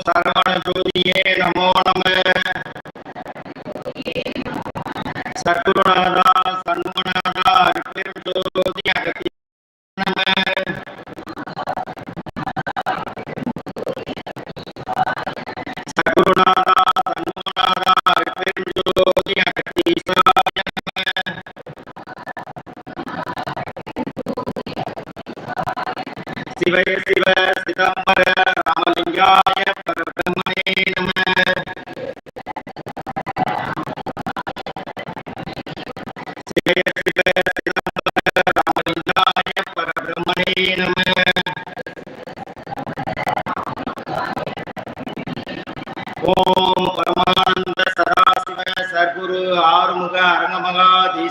சரவண ஜோதியே நம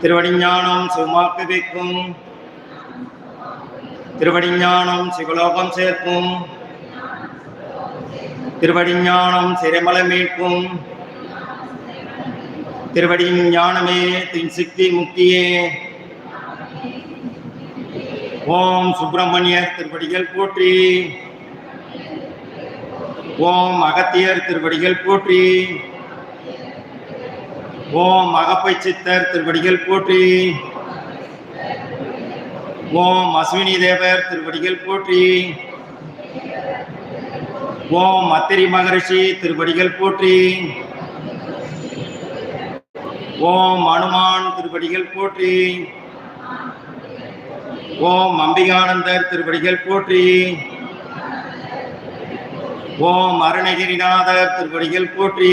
திருவடிஞானம் சுமாக்கு வைக்கும் திருவடிஞானம் சிவலோகம் சேர்க்கும். திருவடிஞானம் சிறைமலை மீட்கும். திருவடியின் ஞானமே தின் சித்தி முக்தியே. ஓம் சுப்பிரமணியர் திருவடிகள் போற்றி. ஓம் அகத்தியர் திருவடிகள் போற்றி. ஓம் அகப்பை சித்தர் திருவடிகள் போற்றி. ஓம் அஸ்வினி தேவர் திருவடிகள் போற்றி. ஓம் அத்திரி மகரிஷி திருவடிகள் போற்றி. ஓம் அனுமான் திருவடிகள் போற்றி. ஓம் அம்பிகானந்தர் திருவடிகள் போற்றி. ஓம் அருணகிரிநாதர் திருவடிகள் போற்றி.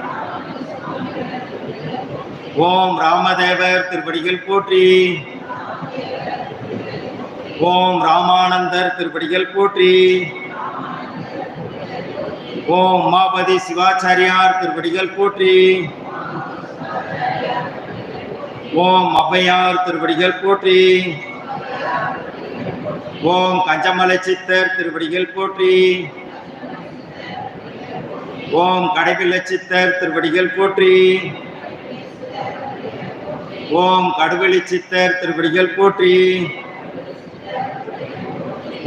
ஓம் ராமதேவர் திருப்படிகள் போற்றி. ஓம் ராமானந்தர் திருப்படிகள் போற்றி. ஓம் உமாபதி சிவாச்சாரியார் திருப்படிகள் போற்றி. ஓம் அவ்வையார் திருப்படிகள் போற்றி. ஓம் கஞ்சமலை சித்தர் திருப்படிகள் போற்றி. ஓம் கடைபில்ல சித்தர் திருப்படிகள் போற்றி. ஓம் கடுவெளி சித்தர் திருவடிகள் போற்றி.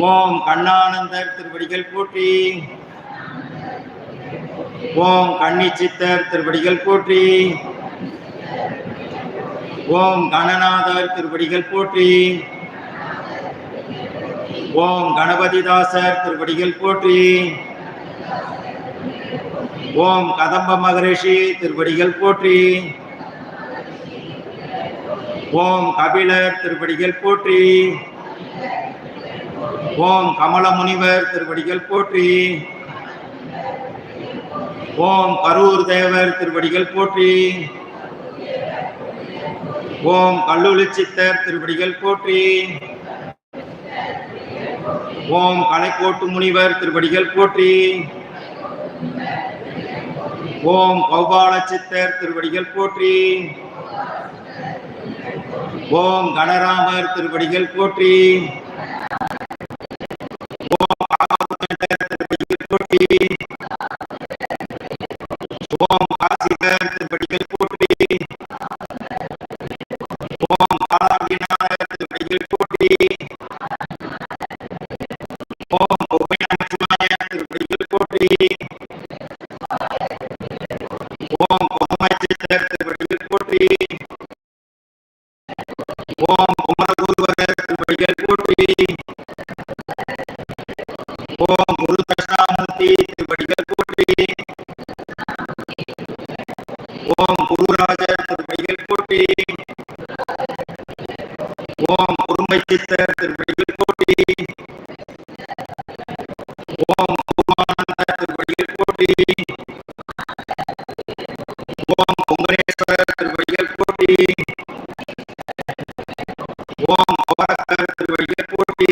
ஓம் கண்ணானந்தர் திருவடிகள் போற்றி. ஓம் கண்ணி சித்தர் திருவடிகள் போற்றி. ஓம் கணநாதர் திருவடிகள் போற்றி. ஓம் கணபதிதாசர் திருவடிகள் போற்றி. ஓம் கதம்ப மகரிஷி திருவடிகள் போற்றி. ஓம் கபிலர் திருப்படிகள் போற்றி. ஓம் கமல முனிவர் திருப்படிகள் போற்றி. ஓம் கரூர் தேவர் திருப்படிகள் போற்றி. ஓம் கல்லூரி சித்தர் திருப்படிகள் போற்றி. ஓம் கலைக்கோட்டு முனிவர் திருப்படிகள் போற்றி. ஓம் கௌபால சித்தர் திருவடிகள் போற்றி. ஓம் கணராமர் திருப்படிகள் போற்றி. ஓம் குரு தட்சிணாமூர்த்தி திருவடிகள் போற்றி ஓம் குருராஜர் திருவடிகள் போற்றி ஓம் குருமை சித்தர் திருவடிகள் போற்றி ஓம் குருமானந்தர் திருவடிகள் போற்றி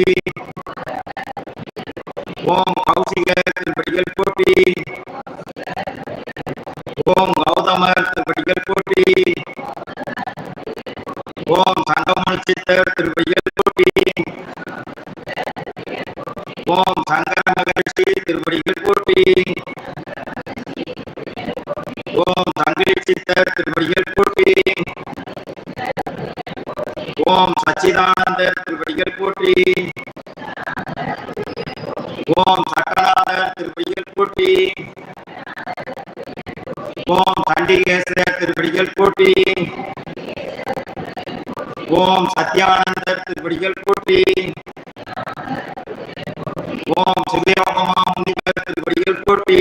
போட்டி ஓம் கௌசிகர் திருப்படிகள் போட்டி ஓம் கௌதமர் திருப்படிகள் போட்டி ஓம் சங்கமல் சித்தர் திருப்படிகள் போட்டி ஓம் சங்கர மகர்ஷி திருப்படிகள் போட்டி ஓம் சங்கிலி சித்தர் திருப்படிகள் போட்டி ஓம் சச்சிதானந்தர் திருப்படிகள் போற்றி. ஓம் சட்டநாதர் திருப்படிகள் போற்றி. ஓம் சண்டிகேஸ்வரர் திருப்படிகள் போற்றி. ஓம் சத்யானந்தர் திருப்படிகள் போற்றி. ஓம் சுதேவகமா முனிவர் திருப்படிகள் போட்டி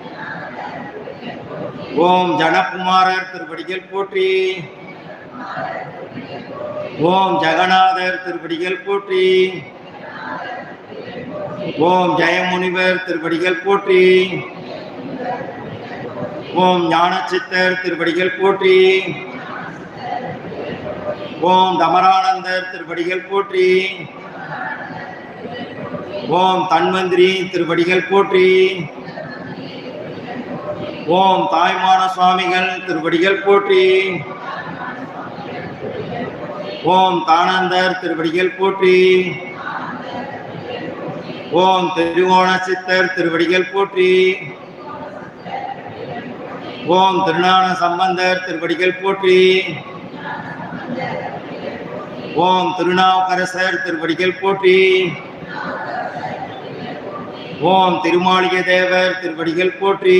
ஓம் ஜனகுமாரர் திருப்படிகள் போற்றி. ஓம் ஜெகநாதர் திருப்படிகள் போற்றி. ஓம் ஜெயமுனிவர் திருப்படிகள் போற்றி. ஓம் ஞானச்சித்தர் திருப்படிகள் போற்றி. ஓம் தமரானந்தர் திருப்படிகள் போற்றி. ஓம் தன்வந்திரி திருப்படிகள் போற்றி. ஓம் தாய்மான சுவாமிகள் திருவடிகள் போற்றி. ஓம் தானந்தர் திருவடிகள் போற்றி. ஓம் திருவோண சித்தர் திருவடிகள் போற்றி. ஓம் திருநான சம்பந்தர் திருவடிகள் போற்றி. ஓம் திருநாவுக்கரசர் திருவடிகள் போற்றி. ஓம் திருமாளிகை தேவர் திருவடிகள் போற்றி.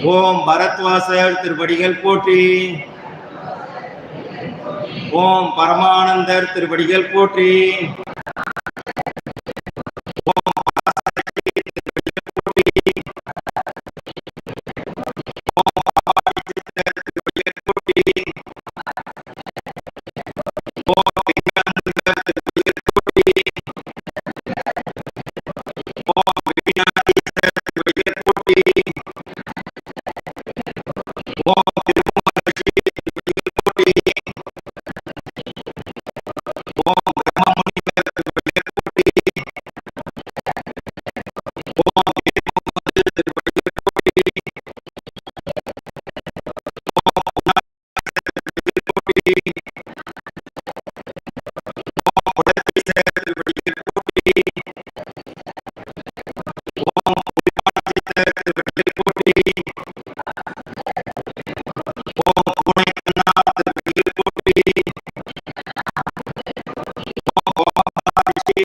ஓம் பரத்வாசர் திருப்படிகள் போற்றி ஓம் பரமானந்தர் திருப்படிகள் போற்றி Thank you. திருவடிகள் போற்றி திருவடிகள் போற்றி ஓம் கோமகாரிஷி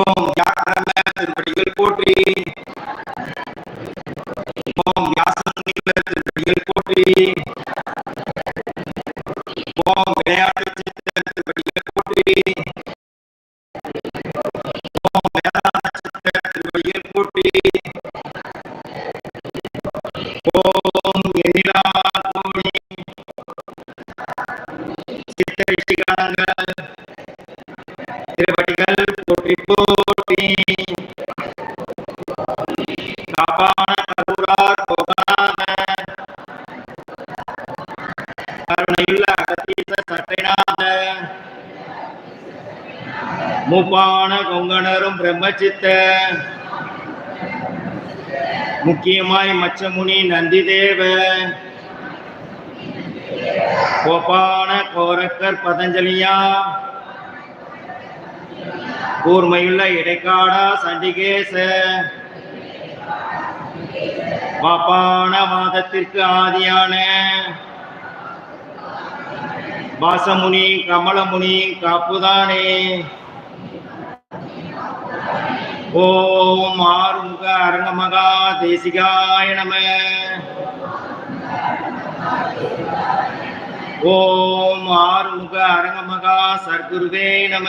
ஓம் வியாக்கரம திருவடிகள் போற்றி. ஓம் வியாசமுனிவர் திருவடிகள் போற்றி. ஓம் விளையாட்டு சித்தர் திருவடிகள் போற்றி. ஓம் வேதாந்த சித்தர் திருவடிகள் போற்றி. ஓம் எண்ணிலா கோடி சித்த ரிஷிகணங்கள் போற்றி போற்றி காப்பான கருணையுள்ள அகத்தீச சட்டைநாத. மூப்பான கொங்கணரும் பிரம்மச்சித்த. முக்கியமாய் மச்சமுனி நந்திதேவ. கோபான கோரக்கர் பதஞ்சலியா. கூர்மையுள்ள இடைக்காடா சண்டிகேச. பாப்பான வாதத்திற்கு ஆதியான. வாசமுனி கமலமுனி காப்புதானே. ஓம் ஆறுமுக அரங்கமகா தேசிகாய நம. ஓம் ஆறுமுக அரங்கமகா சர்க்குருவே நம.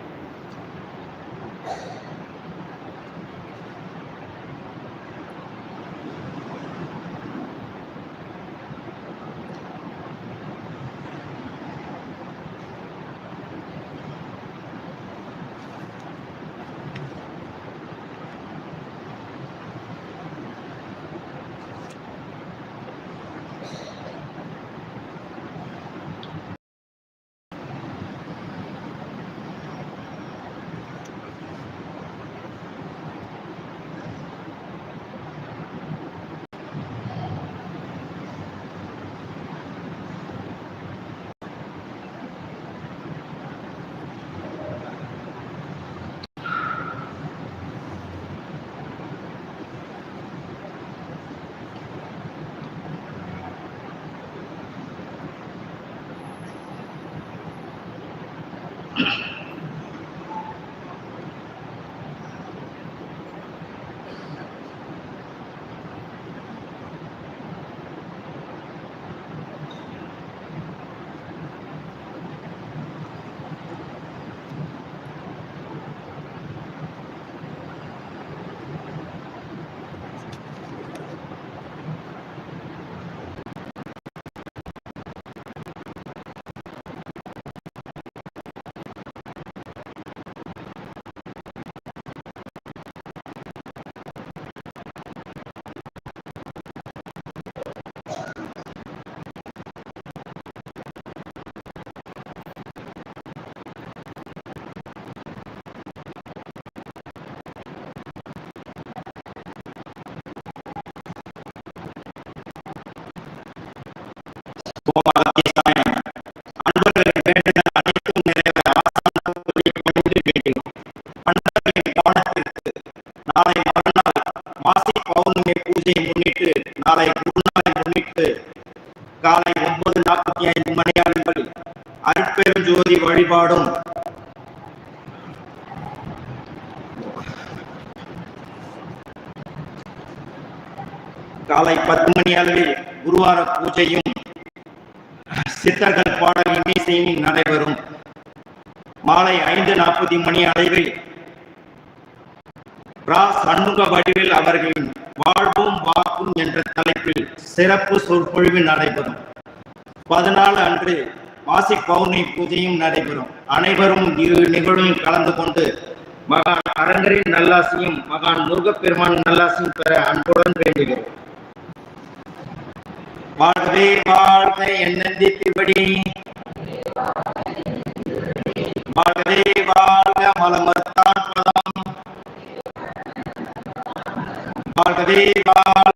காலை ஒன்பது நாற்பத்தி ஐந்து மணி அளவில் அற்பெரும் ஜோதி வழிபாடும். காலை பத்து மணி அளவில் குருவார பூஜையும் சித்தர்கள் பாடல் இசையும் நடைபெறும். மாலை ஐந்து நாற்பது மணி அளவில் சண்முக வடிவில் அவர்களின் வாழ்வும் வாக்கும் என்ற தலைப்பில் சிறப்பு சொற்பொழிவு நடைபெறும். பதினாலு அன்று மாசி பௌர்ணமி பூஜையும் நடைபெறும். அனைவரும் இரு நிகழ்வில் கலந்து கொண்டு மகான் அரங்கரின் நல்லாசியும் மகான் முருகப்பெருமான் நல்லாசியும் பெற அன்புடன் வேண்டுகிறோம். வாழ்வே வாழ்க என்னந்தி திருவடி வாழ்வே வாழ்க மலமர் देवा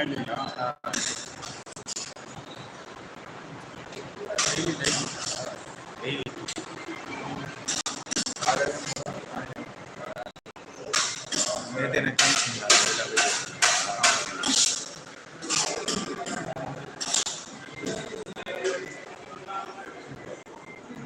Em đi.